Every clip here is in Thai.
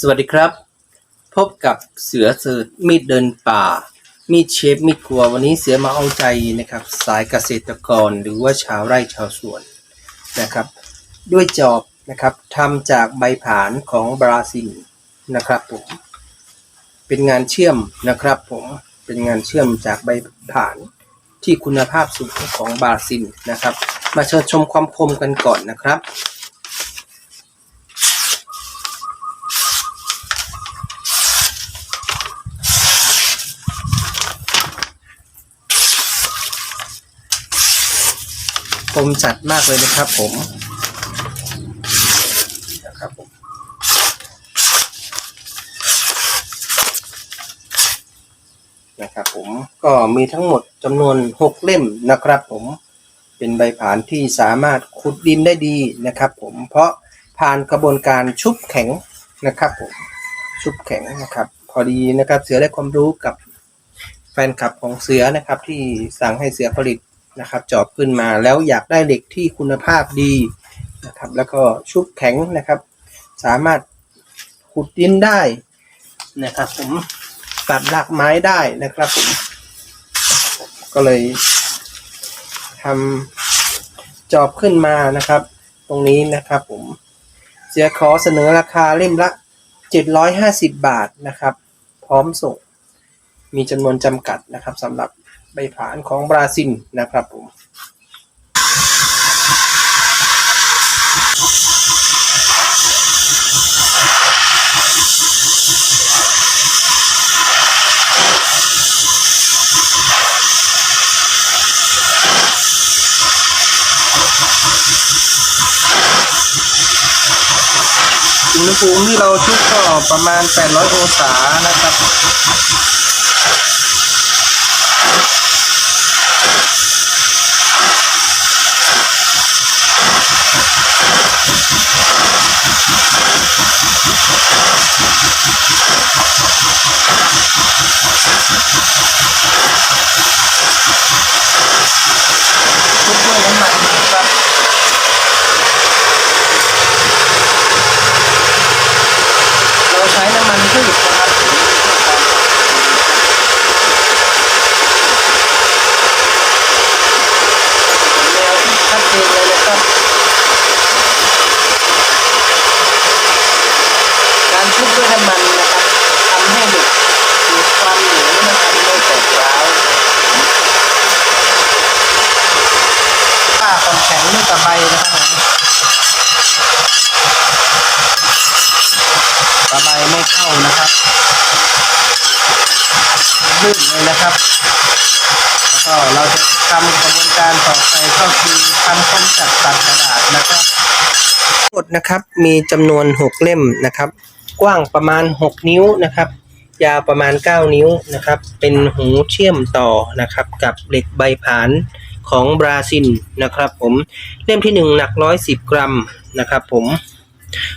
สวัสดีครับ พบกับเสือเสิร์ชมีดเดินป่า มีดเชฟมีดครัววันนี้เสือมาเอาใจนะครับ สายเกษตรกรหรือว่าชาวไร่ชาวสวนนะครับ ด้วยจอบนะครับทำจากใบผานของบราซิลนะครับผมเป็นงานเชื่อมนะครับผมเป็นงานเชื่อมจากใบผานที่คุณภาพสูงของบราซิลนะครับ มาเชิญชมความคมกันก่อนนะครับ คมจัดมากเลยนะครับผมนะครับผมนะครับผมก็มีทั้งหมดจำนวน 6 เล่มนะครับผมเป็นใบผานที่สามารถขุดดินได้ดีนะครับผมเพราะผ่านกระบวนการชุบแข็งนะครับผมชุบแข็งนะครับ พอดีนะครับเสือได้ความรู้กับแฟนคลับของเสือนะครับที่สั่งให้เสือผลิต นะครับจอบขึ้นมาแล้วอยากได้เหล็กที่คุณภาพดีนะครับแล้วก็ชุบแข็งนะครับ สามารถขุดดินได้นะครับผมตัดรากไม้ได้นะครับผมก็เลยทำจอบขึ้นมานะครับ ตรงนี้นะครับผมเสียขอเสนอราคาเล่มละ 750 บาทนะครับ พร้อมส่ง มีจำนวนจำกัดนะครับสำหรับใบผานของบราซิลนะครับผม อุณหภูมิที่เราชุบก็ประมาณ 800 องศานะครับชุบด้วยน้ำมันนะครับ เราใช้น้ำมันพืชนะครับแนวที่ชัดเจนเลยนะครับ การชุบด้วยน้ำมันนะครับทำให้เหล็กมีความเหนียวนะครับไม่ตกร้าวผ้าความแข็งด้วยตะไบนะครับตะไบไม่เข้านะครับลื่นเลยนะครับแล้วก็เราจะทำกระบวนการต่อไปก็คือทำคมจัดตัดกระดาษนะครับทั้งหมดนะครับมีจำนวน 6 เล่มนะครับ กว้างประมาณ 6 นิ้วนะครับ ยาวประมาณ 9 นิ้วนะครับ เป็นหูเชื่อมต่อนะครับ กับเหล็กใบผานของบราซิลนะครับ ผมเล่มที่ 1 หนัก 110 กรัมนะครับ ผม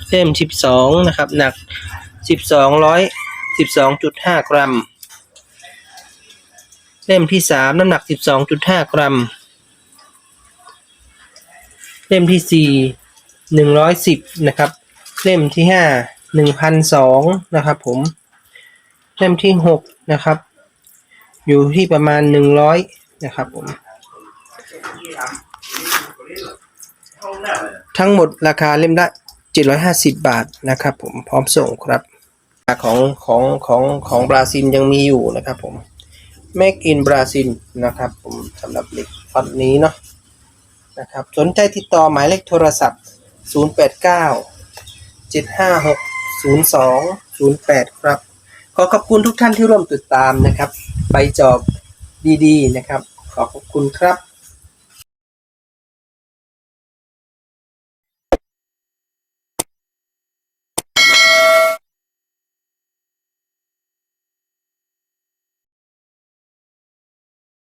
เล่ม 12 นะครับ หนัก 12 12.5 กรัม เล่มที่ 3 น้ำหนัก 12.5 กรัม เล่มที่ 4 110 นะครับ เล่มที่ 5 1,002นสองนะครับผมเล่มที่6นะครับ อยู่ที่ประมาณ100นะครับผมทั้งหมดราคาเล่มละ750บบาทนะครับผมพร้อมส่งครับของของของของบราซิลยังมีอยู่นะครับผม Make in Brazil นะครับผมสำหรับเล็กฟอนต์นี้เนาะนะครับสนใจติดต่อหมายเลขโทรศัพท์ 089 756 0208 ครับ ขอขอบคุณทุกท่านที่ร่วมติดตามนะครับไปจอบดีๆนะครับ ขอขอบคุณครับ